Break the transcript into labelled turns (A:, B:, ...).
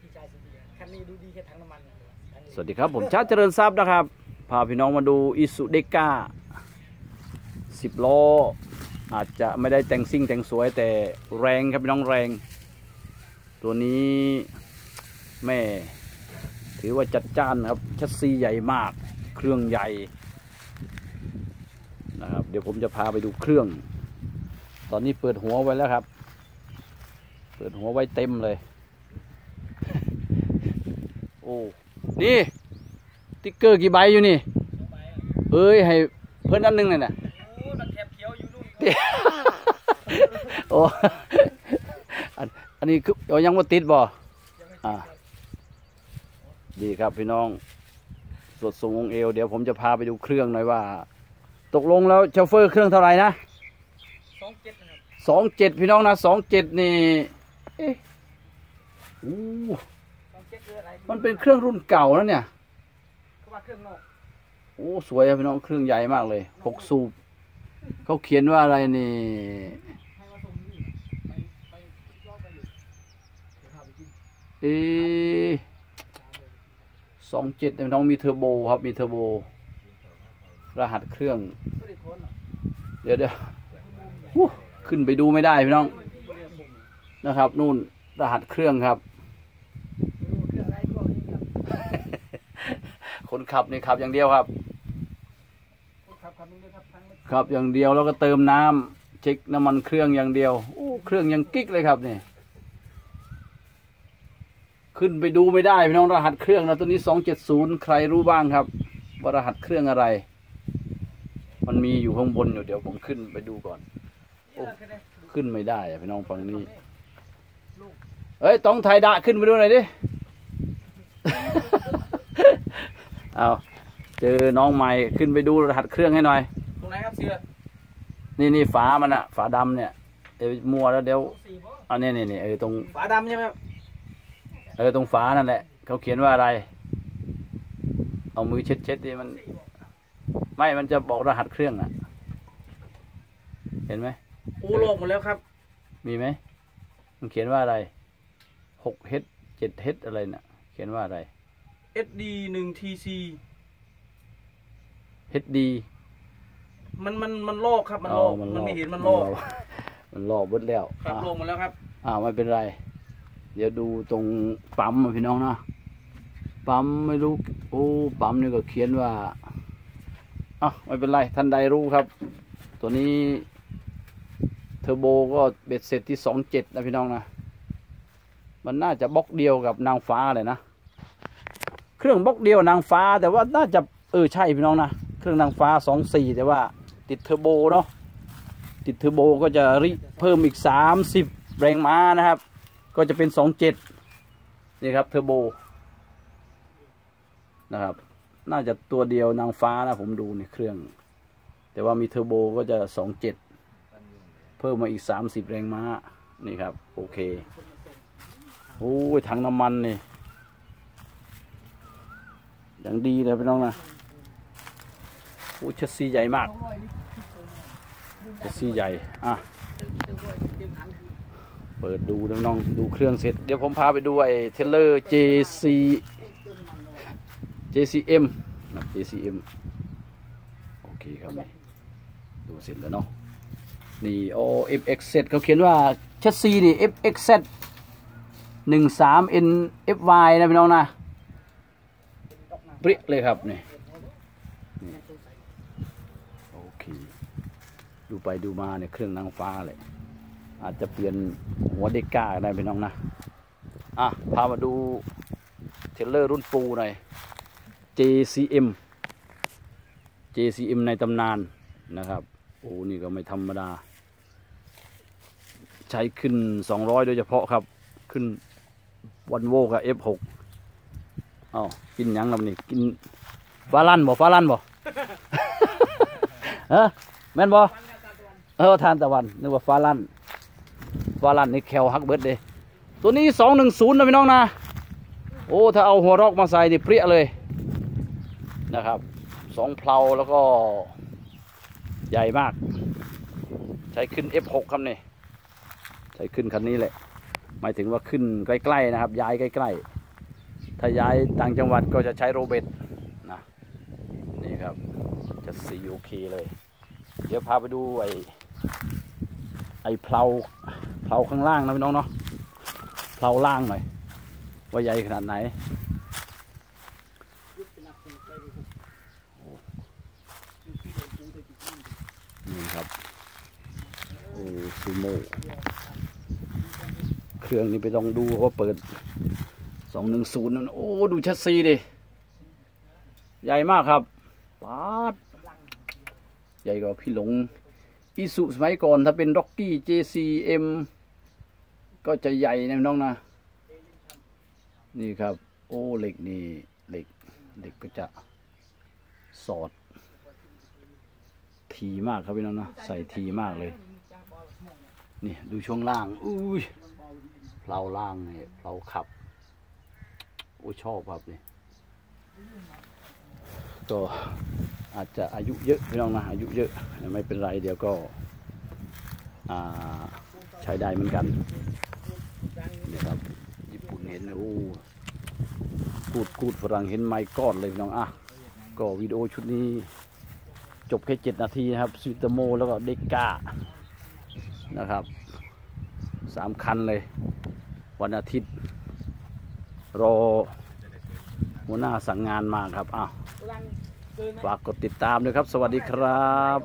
A: พี่ชายสุดดีคันนี้ดูดีแค่ทั้งน้ำมัน
B: สวัสดีครับ ผมชาติเจริญทรัพย์นะครับ พาพี่น้องมาดูอิสุเดก้าสิบล้ออาจจะไม่ได้แต่งซิ่งแต่งสวยแต่แรงครับพี่น้องแรง ตัวนี้แม่ถือว่าจัดจ้านครับชัดซีใหญ่มาก เครื่องใหญ่นะครับ เดี๋ยวผมจะพาไปดูเครื่อง ตอนนี้เปิดหัวไว้แล้วครับ เปิดหัวไว้เต็มเลย โอ้ นี่ติ๊กเกอร์กี่ใบอยู่นี่
A: ไปอะ
B: เอ้ยให้เพื่อนอันหนึงเลยนะ
A: โอ้นักแคบเขียวอยู่นู่น
B: โอ้อันอันนี้คือเอายังว่าติดบ่
A: ยังไม่
B: อ่า
A: ติดครับ
B: ดีครับพี่น้องสดสูงองค์เอว เดี๋ยวผมจะพาไปดูเครื่องหน่อยว่า ตกลงแล้วโชเฟอร์เครื่องเท่าไหร่นะ
A: สองเจ็ดนะครับ
B: สองเจ็ดพี่น้องนะสองเจ็ดนี่ เอ๊ะ มันเป็นเครื่องรุ่นเก่าแล้วเนี่ย
A: เขาว่าเครื่องนอก
B: โอ้สวยอะพี่น้องเครื่องใหญ่มากเลยหกสูบเขาเขียนว่าอะไรนี่
A: ให้มาส่งนี่ไปไปรอบไปอยู่เดี๋ยวพาไปกิน
B: เอสองเจ็ดพี่น้องมีเทอร์โบครับมีเทอร์โบ รหัสเครื่อง
A: ก็ได้พ้นอะ
B: เดี๋ยวเดี๋ยวอู้ขึ้นไปดูไม่ได้พี่น้อง
A: บริเวณผม
B: นะครับ นู่นรหัสเครื่องครับ
A: ดูเครื่องอะไรพวกนี้ครับ
B: คนขับนี่ขับอย่างเดียวครับ
A: ครับครับนี่ด้วยครับทั้ง
B: ขับอย่างเดียวแล้วก็เติมน้ำเช็คน้ำมันเครื่องอย่างเดียวโอ้เครื่องยังกิ๊กเลยครับนี่ขึ้นไปดูไม่ได้พี่น้องรหัสเครื่องนะตัวนี้สองเจ็ดศูนย์ใครรู้บ้างครับ ว่ารหัสเครื่องอะไร มันมีอยู่ข้างบนอยู่เดี๋ยวผมขึ้นไปดูก่อน
A: นี่แหละคือเนี่ย
B: ขึ้นไม่ได้อะพี่น้องฝั่งนี้
A: ลูก
B: เอ้ยต้องไทยดะขึ้นไปดูหน่อยดิ เอาเจอน้องใหม่ขึ้นไปดูรหัสเครื่องให้หน่อย
A: ตรงไหนครับเสือ
B: นี่นี่ฝามันอะฝาดำเนี่ยเดี๋ยวมัวแล้วเดี๋ยว
A: ตรงสี่บ่
B: อันนี้นี่นี่เออตรง
A: ฝาดำใช่ไหมครับ
B: เออตรงฝานั่นแหละเขาเขียนว่าอะไร เอามือเช็ดเช็ดดิมัน ไม่มันจะบอกรหัสเครื่องอะเห็นไหม
A: โอ้โลกหมดแล้วครับ
B: มีไหมมันเขียนว่าอะไรหกเฮดเจ็ดเฮดอะไรน่ะ เขียนว่าอะไร
A: SD 1 TC
B: เฮดดี
A: มันมันมันลอกครับมันลอกมันไม่เห็นมันลอก
B: มันลอกเบิดแล้ว
A: ครับ
B: อะ
A: ลงหมดแล้วครับ
B: อ่าไม่เป็นไร เดี๋ยวดูตรงปั๊มอะพี่น้องนะปั๊มไม่รู้โอ้ปั๊มนี่ก็เขียนว่าอะไม่เป็นไรท่านใดรู้ครับ ตัวนี้เทอร์โบก็เบ็ดเสร็จที่สองเจ็ดนะพี่น้องนะมันน่าจะบล็อกเดียวกับนางฟ้าเลยนะเค รื่องบล็อกเดียวนางฟ้าแต่ว่าน่าจะเออใช่พี่น้องนะเครื่องนางฟ้าสองสี่แต่ว่าติดเทอร์โบเนาะติดเทอร์โบก็จะริเพิ่มอีกสามสิบแรงม้านะครับ ก็จะเป็นสองเจ็ดนี่ครับเทอร์โบนะครับ น่าจะตัวเดียวนางฟ้านะผมดูในเครื่อง แต่ว่ามีเทอร์โบก็จะสองเจ็ดเพิ่มมาอีกสามสิบแรงม้านี่ครับ โอเคโอ้ยถังน้ำมันนี่ อย่างดีเลยพี่น้องนะโอ้ชัสซีใหญ่มากชัสซีใหญ่ อะ เปิดดูน้องๆดูเครื่องเสร็จ เดี๋ยวผมพาไปดูไอ้เทเลอร์ JC JCM นะ JCM โอเคครับ ดูเสร็จแล้วเนาะ นี่โอ FXZ เขาเขียนว่าชัสซีนี่ FXZ หนึ่งสาม NFY นะพี่น้องนะ เปรี้ยเลยครับนี่นี่โอเค ดูไปดูมาเนี่ยเครื่องนางฟ้าเลย อาจจะเปลี่ยนหัวเด็กก้าได้พี่น้องนะ อะ พามาดูเทรลเลอร์รุ่นปูหน่อย JCM JCM ในตำนานนะครับ โอ้ นี่ก็ไม่ธรรมดา ใช้ขึ้น 200 โดยเฉพาะครับ ขึ้นวันโวกับ F6 อ้ากินยังครับนี่กินฟาลันบ่ฟาลันบ่เออแม่นบ่เออทานตะวันนึกว่าฟาลันฟาลันนี่แควฮักเบิดเลยตัวนี้สองหนึ่งศูนย์นะพี่น้องนะโอ้ถ้าเอาหัวรอกมาใส่นี่เปรี้ยเลยนะครับสองเพลาแล้วก็ใหญ่มาก ใช้ขึ้น F6 ครับนี่ใช้ขึ้นคันนี้แหละหมายถึงว่าขึ้นใกล้ๆนะครับ ย้ายใกล้ ๆ ถ้าย้ายต่างจังหวัดก็จะใช้โรเบตนะนี่ครับจะสีโอเคเลย เดี๋ยวพาไปดูไอ้ไอ้เพลาเพลาข้างล่างนะพี่น้องเนาะเพลาล่างหน่อยว่าใหญ่ขนาดไหน
A: นี่
B: ครับโอ้ซูโม่เครื่องนี้ไปลองดูว่าเปิด องหนึ่งศูนย์นั่นโอ้ดูชัดซีดิใหญ่มากครับปาดใหญ่กว่าพี่หลงอีสุสมัยก่อนถ้าเป็นร็อกกี้ JCM ก็จะใหญ่นะน้องนะ นี่ครับ โอ้เหล็กนี่เหล็กเหล็กก็จะสอด ทีมากครับพี่น้องนะใส่ทีมากเลย นี่ดูช่วงล่างอุ้ยเพลาล่างเนี่ยเพลาขับ โอ้ชอบครับนี่ก็อาจจะอายุเยอะพี่น้องนะอายุเยอะไม่เป็นไรเดี๋ยวก็ใช้ได้เหมือนกันนี่ครับญี่ปุ่นเห็นโอ้กูดกูดฝรั่งเห็นไม้ก้อนเลยพี่น้องอะก็วิดีโอชุดนี้ จบแค่เจ็ดนาทีนะครับซิตโมแล้วก็เดก้านะครับสามคันเลย วันอาทิตย์ รอหัวหน้าสั่งงานมาครับอ้าวฝากกดติดตามด้วยครับ สวัสดีครับ